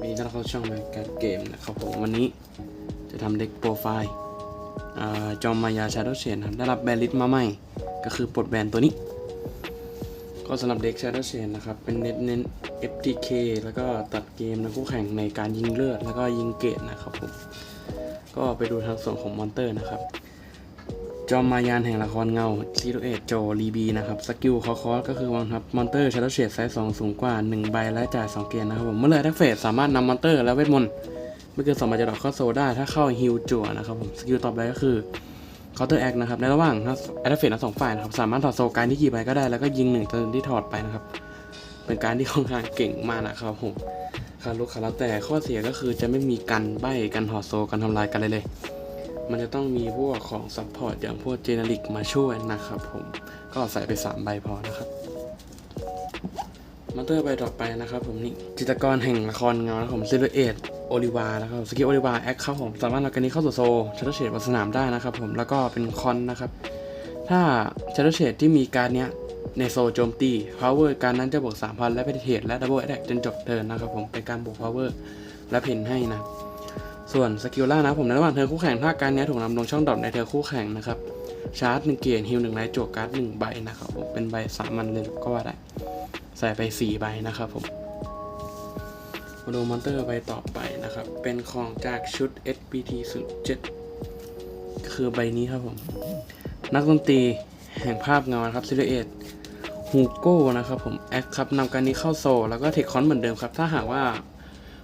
วันนี้ต้อนรับเข้าช่องราการเกมนะครับผมวันนี้จะทำเด็กโปรไฟล์จอมมายาชาโดเชนครับได้รับแบนลิสต์มาใหม่ ก็คือปลดแบนตัวนี้ ก็สำหรับเด็กชาโดเชนนะครับ เป็นเน้นเน้น FTK แล้วก็ตัดเกมนะคู่แข่งในการยิงเลือด แล้วก็ยิงเกตนะครับผม ก็ไปดูทางส่วนของมอนเตอร์นะครับ จอมมายานแห่งละครเงาซีโรเอตโจลีบีนะครับ สกิลคอคอสก็คือวังทับมอนเตอร์ชาร์ลเชดไซส์2สูงกว่า 1 ใบและจ่าย 2 เกียร์นะครับผม เมื่อเลยท็กเฟสสามารถนำมอนเตอร์และเวทมนต์ไม่เกิน2ใบจะดอกเข้าโซได้ ถ้าเข้าฮิลจั่วนะครับผม สกิลต่อไปก็คือเคาน์เตอร์แอคนะครับ ในระหว่างแอตเฟสทั้งสองฝ่ายนะครับ สามารถถอดโซการที่กี่ใบก็ได้ แล้วก็ยิงหนึ่งเทิร์นที่ถอดไปนะครับ เป็นการที่ค่อนข้างเก่งมากนะครับผมคารุคาราแต่ข้อเสียก็คือจะไม่มีกันใบกันถอดโซกันทำลายกันเลยเลย มันจะต้องมีพวกของซัพพอร์ตอย่างพวกเจเนริกมาช่วยนะครับผม ก็ใส่ไป 3 ใบพอนะครับมอนเตอร์ใบต่อไปนะครับผมนี่จิตกรแห่งละครเงานะครับผมซิลเอตโอลิวานะครับสกิลโอลิวาแอคครับผมสามารถนำการนี้เข้าสู่โซชัตเตอร์เชดบนสนามได้นะครับผมแล้วก็เป็นคอนนะครับ ถ้าชัตเตอร์เชดที่มีการเนี้ยในโซโจมตี power การนั้นจะบวก 3,000 และเพเทและดับเบิลแอคจนจบเทิร์นนะครับผมเป็นการบวก power และเพนให้นะ ส่วนสกิลล่านะผมในระหว่างเธอคู่แข่งถ้าการนี้ถูกนำลงช่องดรอปในเธอคู่แข่งนะครับ ชาร์จหนึ่งเกียร์ฮิลหนึ่งไลท์จวกการ์ดหนึ่งใบนะครับผมเป็นใบสามัญเลยก็ว่าได้ ใส่ไปสี่ใบนะครับผมมาดูมอนเตอร์ใบต่อไปนะครับ เป็นของจากชุด SPT 07ก็คือใบนี้ครับผม นักดนตรีแห่งภาพเงาครับซิลเอตฮูโก้นะครับผม แอคครับนำการนี้เข้าโซลแล้วก็เทคคอนเหมือนเดิมครับ ถ้าหากว่า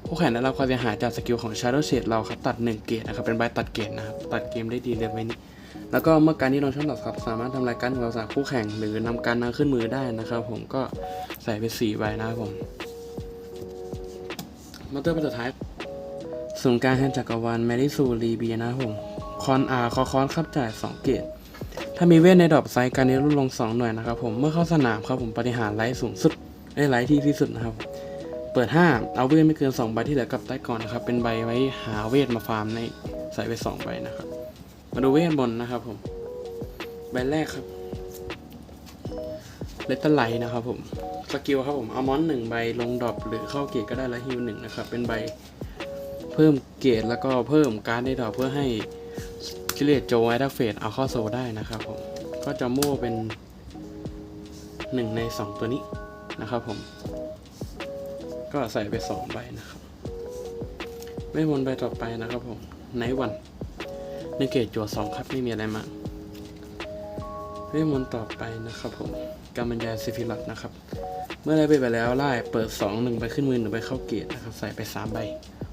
ผู้แข่งได้รับความเสียหายจากสกิลของ Shadow Shade เราครับ ตัด 1 เกตนะครับ เป็นใบตัดเกตนะครับ ตัดเกมได้ดีเลยไว้นี้แล้วก็เมื่อการที่ลงช่องดอกครับ สามารถทำลายการของเราสามคู่แข่งหรือนำการนำขึ้นมือได้นะครับ ผมก็ใส่ไป4ใบนะครับผมมาเตอร์เป็นสุดท้ายศูนการแห่งจักรวาลแมริซูรีเบียนะครับผมคอนอาคอคอนครับจ่าย 2 เกตถ้ามีเวทในดรอปไซส์การนี้ลดลง 2 หน่วยนะครับผมเมื่อเข้าสนามครับผมปฏิหารไลท์สูงสุดได้ไลท์ที่ที่สุดนะครับ เปิด 5 เอาเวทไม่เกิน 2 ใบที่เหลือกลับใต้ก่อนนะครับ เป็นใบไว้หาเวทมาฟาร์มในใส่ไป 2 ใบนะครับ มาดูเวทบนนะครับผม ใบแรกครับเลตเตอร์ไลท์นะครับผมสกิลครับผมเอามอนหนึ่งใบลงดรอปหรือเข้าเกตก็ได้แล้วฮิวหนึ่งนะครับ เป็นใบเพิ่มเกตแล้วก็เพิ่มการดในดรอปเพื่อให้คิเลตโจไอดักเฟสเอาเข้าโซได้นะครับผมก็จะโม่เป็น1ใน 2 ตัวนี้นะครับผม ก็ใส่ไปสองใบนะครับเวทมนต์ใบต่อไปนะครับผมไนวันในเกตจัวสองครับไม่มีอะไรมากเวทมนต์ต่อไปนะครับผมการบรรยายซิฟิลัตนะครับ เมื่อได้ไปไปแล้วไล่เปิด 2 1ใบขึ้นมือหนึ่งใบเข้าเกตนะครับใส่ไป 3 ใบ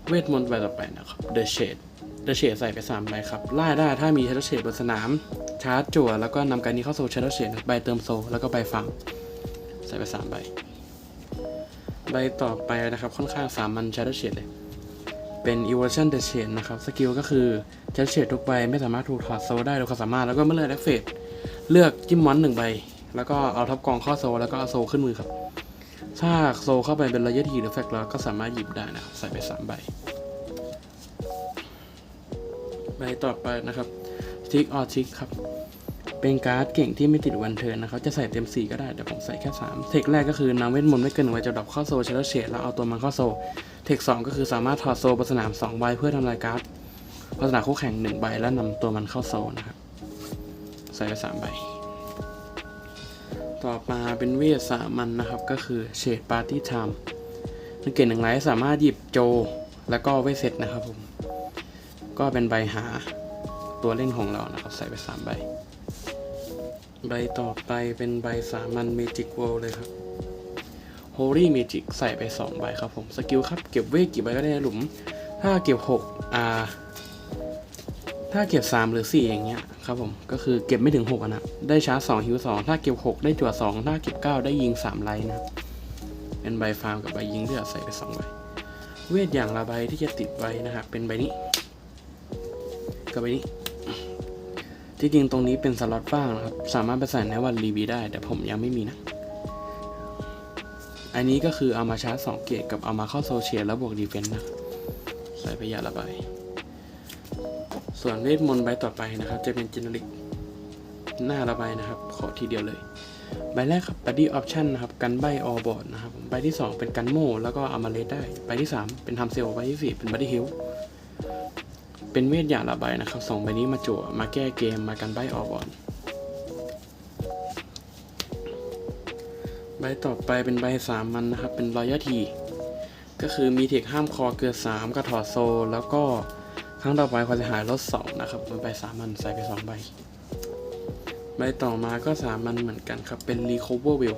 เวทมนต์ใบต่อไปนะครับ The Shade The Shade ใส่ไป 3 ใบครับไล่ได้ถ้ามี Shadow Shade บนสนาม ชาร์จจั่วแล้วก็นำการนี้เข้าโซ Shadow Shade ใบเติมโซ แล้วก็ใบฟัง ใส่ไป 3 ใบ ใบต่อไปนะครับค่อนข้างสามัญ Shadow Shade เลยเป็น Evolution The Shade นะครับ สกิลก็คือ Shadow Shade ทุกใบไม่สามารถถูกถอดโซได้โดยความสามารถแล้วก็เมื่อเลือกแอคเฟสเลือกจิ้มมอนหนึ่งใบ แล้วก็เอาท็อปกองข้าโซแล้วก็เอาโซขึ้นมือครับ ถ้าโซเข้าไปเป็นระยะทีหรือแฟกแล้วก็สามารถหยิบได้นะครับใส่ไป3ใบใบต่อไปนะครับทิกออทิกครับ เป็นการ์ดเก่งที่ไม่ติดวันเทิร์นนะครับ จะใส่เต็ม 4 ก็ได้ แต่ผมใส่แค่ 3 เทคแรกก็คือนำเวทมนต์ไม่เกินหนึ่งใบจะดรอปเข้าโซเชลเชดแล้วเอาตัวมันเข้าโซ เทค 2 ก็คือสามารถถอดโซบนสนาม 2 ใบเพื่อทำลายการ์ดบนสนามคู่แข่ง 1 ใบแล้วนำตัวมันเข้าโซนะครับ ใส่ไป3ใบ ต่อมาเป็นเวทสามัญนะครับ ก็คือเชดปาร์ตี้ไทม์นักเกตหนึ่งไลท์สามารถหยิบโจ แล้วก็เวทเซตนะครับผม ก็เป็นใบหาตัวเล่นของเรานะครับ ใส่ไป3ใบ ใบต่อไปเป็นใบสามัญเมจิกเวิลเลยครับ Holy Magic ใส่ไป 2 ใบครับผม สกิลครับ เก็บเวทกี่ใบก็ได้ในหลุม ถ้าเก็บ6อ่าถ้าเก็บ 3 หรือ 4 อย่างเงี้ยครับผม ก็คือเก็บไม่ถึง 6อะนะ ได้ชาร์จ2ฮิว2 ถ้าเก็บ 6 ได้จั่ว2 ถ้าเก็บ 9 ได้ยิง 3 ไลน์นะครับเป็นใบฟาร์มกับใบยิงที่เราใส่ไป 2 ใบ เวทอย่างละใบที่จะติดไว้นะครับเป็นใบนี้ กับใบนี้ ที่จริงตรงนี้เป็นสล็อตว่างนะครับ สามารถไปใส่ในวันรีวีได้ แต่ผมยังไม่มีนะ อันนี้ก็คือเอามาชาร์จ 2 เกตกับเอามาเข้าโซเชียลแล้วบวกดีเฟนต์นะ ใส่ไปยาละใบส่วนเวทมนต์ใบต่อไปนะครับ จะเป็นจินริกหน้าระบายนะครับ ขอทีเดียวเลย ใบแรกครับ body option นะครับ กันใบ all board นะครับ ใบที่ 2 เป็นกันโมแล้วก็อามาเลสได้ ใบที่ 3 เป็นทำเซลใบที่ 4 เป็น body heal เป็นเวทอย่างละใบนะครับสองใบนี้มาจั่วมาแก้เกมมากันใบ all board ใบต่อไปเป็นใบสามมันนะครับ เป็นรอยที ก็คือมีเทคห้ามคอเกิน3กระถอดโซ แล้วก็ครั้งต่อไปความเสียหายลด2นะครับเป็นใบสามมันใส่ไป2ใบ ใบต่อมาก็สามมันเหมือนกันครับ เป็น recover will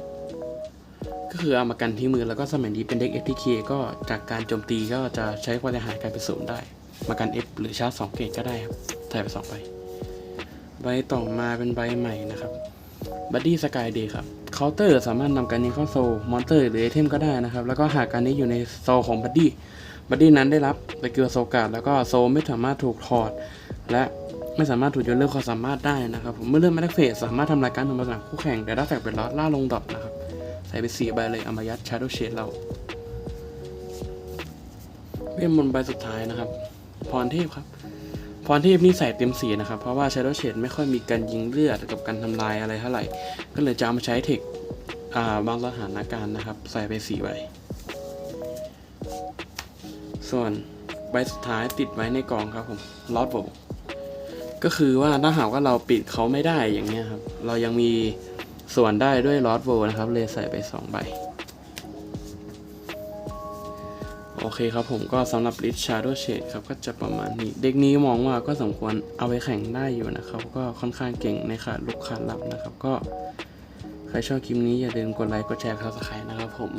ก็คือเอามากันที่มือแล้วก็สมัยนี้เป็นเด็ก FTK ก็จากการโจมตีก็จะใช้ความเสียหายกลายเป็นศูนย์ได้ มากัน F หรือชาร์จ2เกตก็ได้ครับใส่ไป2ใบใบต่อมาเป็นใบใหม่นะครับบัดดี้สกายเดย์ครับเคาน์เตอร์สามารถนำการนี้เข้าโซลมอนเตอร์หรือไอเทมก็ได้นะครับ แล้วก็หากการนี้อยู่ในโซลของบัดดี้บัดดี้นั้นได้รับสกิลโซกาดแล้วก็โซลไม่สามารถถูกถอด และไม่สามารถถูกยกเลิกความสามารถได้นะครับผมเมื่อเลื่อนแมทเฟสสามารถทำลายการทำลายสนามคู่แข่งแต่ถ้าแฟกเป็นลอตล่าลงดอทนะครับใส่ไปสี่ใบเลยอมายัดชาร์โดเชดเราเวทมนต์ใบสุดท้ายนะครับ รเทพครับ พรเทพนี่ใส่เต็มสีนะครับ เพราะว่า Shadow Shade ไม่ค่อยมีการยิงเลือดกับการทำลายอะไรเท่าไหร่ ก็เลยจะเอามาใช้เทคบางสถานการณ์นะครับ ใส่ไปสีใบ ส่วนใบสุดท้ายติดไว้ในกองครับผมลอดโบก็คือว่าถ้าหากว่าเราปิดเขาไม่ได้อย่างเงี้ยครับ เรายังมีส่วนได้ด้วยลอดโบนะครับ เลยใส่ไป 2 ใบ โอเคครับผมก็สำหรับ Rich Shadow Shade ครับก็จะประมาณนี้ เด็กนี้มองว่าก็สมควรเอาไปแข่งได้อยู่นะครับ ก็ค่อนข้างเก่งในขาดลุกขาดรับนะครับ ก็ใครชอบคลิปนี้อย่าลืมกดไลค์กดแชร์กดซับสไครนะครับผม